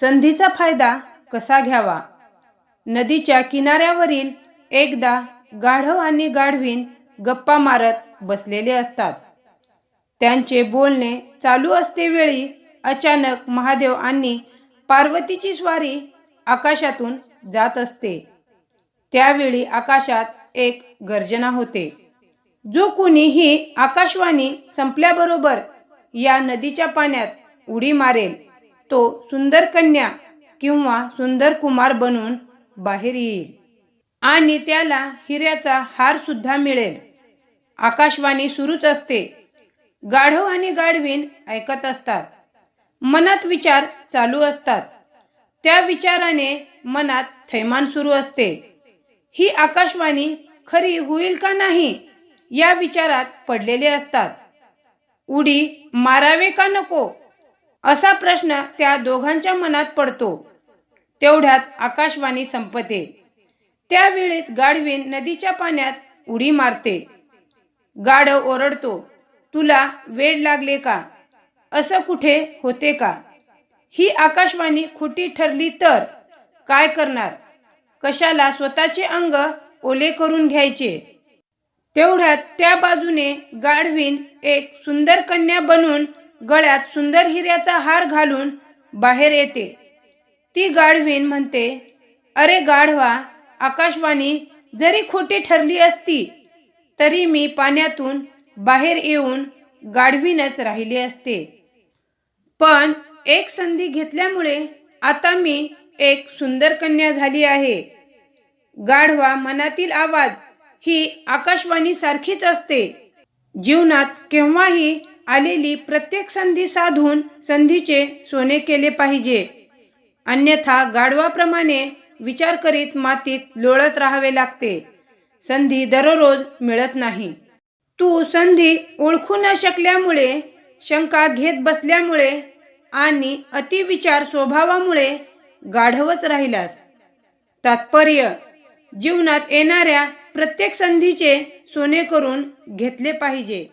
संधीचा फायदा कसा घ्यावा? नदीच्या किनाऱ्यावरील एकदा गाढव आणि गाढवीन गप्पा मारत बसलेले असतात. त्यांचे बोलणे चालू असतेवेळी अचानक महादेव आणि पार्वतीची स्वारी आकाशातून जात असते. त्यावेळी आकाशात एक गर्जना होते. जो कोणी ही आकाशवाणी संपल्याबरोबर या नदीच्या पाण्यात उडी मारेल. तो सुंदर कन्या किंवा सुंदर कुमार बनून बाहेर येईल. आणि त्याला हिऱ्याचा हार सुद्धा मिळेल. आकाशवाणी सुरूच असते. गाढव आणि गाढवीन ऐकत असतात. मनात विचार चालू असतात. त्या विचाराने मनात थैमान सुरू असते. ही आकाशवाणी खरी होईल का नाही या विचारात पडलेले असतात. उडी मारावे का नको? असा प्रश्न त्या दोघांच्या मनात पडतो. तेवढ्यात आकाशवाणी संपते. त्यावेळीच गाढवीन नदीच्या पाण्यात उडी मारते. गाढव ओरडतो तुला वेळ लागले का? असं कुठे होते का? ही आकाशवाणी खोटी ठरली तर काय करणार? कशाला स्वतःचे अंग ओले करून घ्यायचे? तेवढ्यात त्या बाजूने गाढवीन एक सुंदर कन्या बनून गळ्यात सुंदर हिऱ्याचा हार घालून बाहेर येते. ती गाढवीन म्हणते अरे गाढवा आकाशवाणी जरी खोटी ठरली असती तरी मी पाण्यातून बाहेर येऊन गाढवीनच राहिले असते. पण एक संधी घेतल्यामुळे आता मी एक सुंदर कन्या झाली आहे. गाढवा मनातील आवाज ही आकाशवाणी सारखीच असते. जीवनात केव्हाही आलेली प्रत्येक संधी साधून संधीचे सोने केले पाहिजे. अन्यथा गाढवाप्रमाणे विचार करीत मातीत लोळत राहावे लागते. संधी दररोज मिळत नाही. तू संधी ओळखू न शकल्यामुळे शंका घेत बसल्यामुळे आणि अतिविचार स्वभावामुळे गाढवच राहिलास. तात्पर्य जीवनात येणाऱ्या प्रत्येक संधीचे सोने करून घेतले पाहिजे.